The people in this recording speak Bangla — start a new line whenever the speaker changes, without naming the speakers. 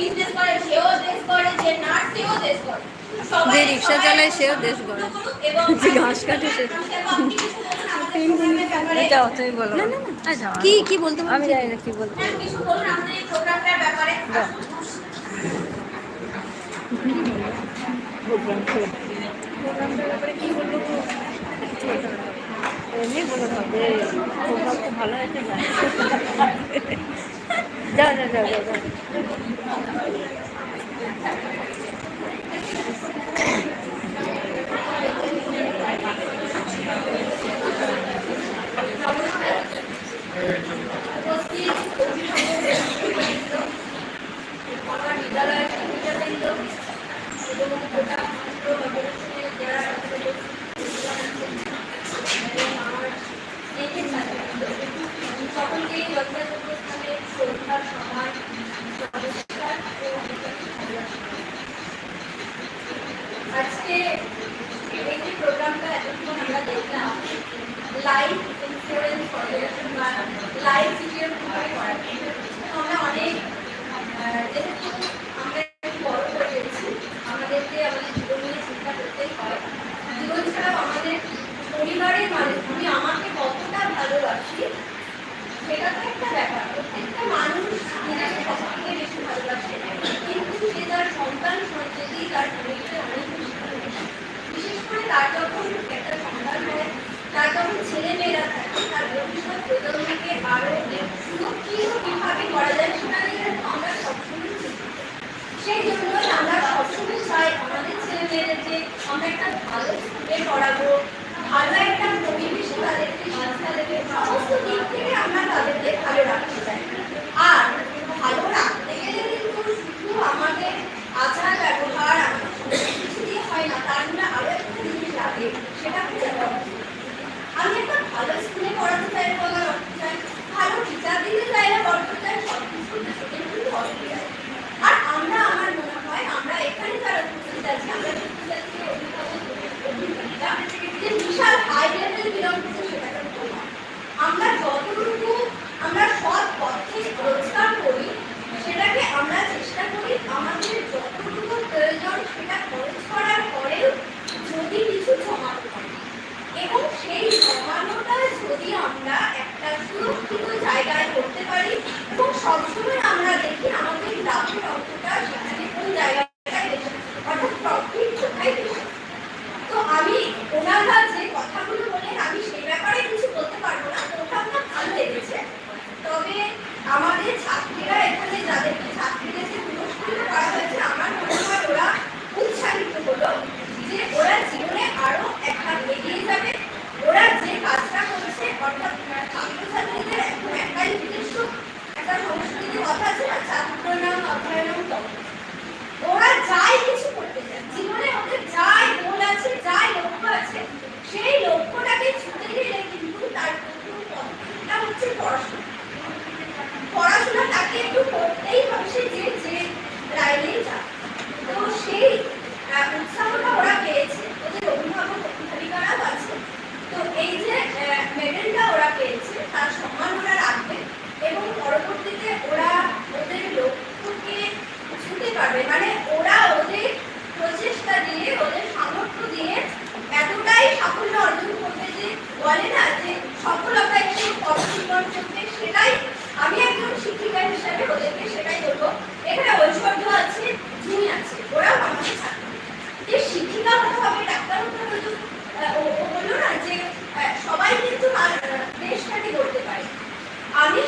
বিজনেস করে সেও দেশ করে যে নার্স সেও দেশ করে
যে রিক্সা চালায় সেও দেশ
গড়ে।
যে ঘাস কাটে সে এটাও
আচ্ছা,
কি কি বলতে
আমি জানি না কি বলতে
হ্যাঁ,
ভালো হয়েছে যাও যাও যাও যাও
সকলকে সন্ধ্যার সময় নমস্কার ও আজকে এই যে প্রোগ্রামটা এতক্ষণ আমরা দেখলাম লাইফ ইন্স্যুরেন্স কর্পোরেশন বা লাইফ সিকিউর কিভাবে করা আমরা অনেক তাদেরকে পারবে। মানে ওরা ওদের প্রচেষ্টা দিয়ে, ওদের সামর্থ্য দিয়ে এতটাই সাফল্য অর্জন করবে যে বলে না যে সফলতা একটু কর্মজীবন করতে সেটাই আমি একজন শিক্ষিকা হিসাবে ওদেরকে সেটাই বলব। এখানে ঐশ্বর্য আছে জিনি আছে, ওরাও আমাদের ছাত্র। যে শিক্ষিকা হতে হবে, ডাক্তার হতে হবে বলল না যে সবাই কিন্তু দেশটাকে করতে পারে। আমি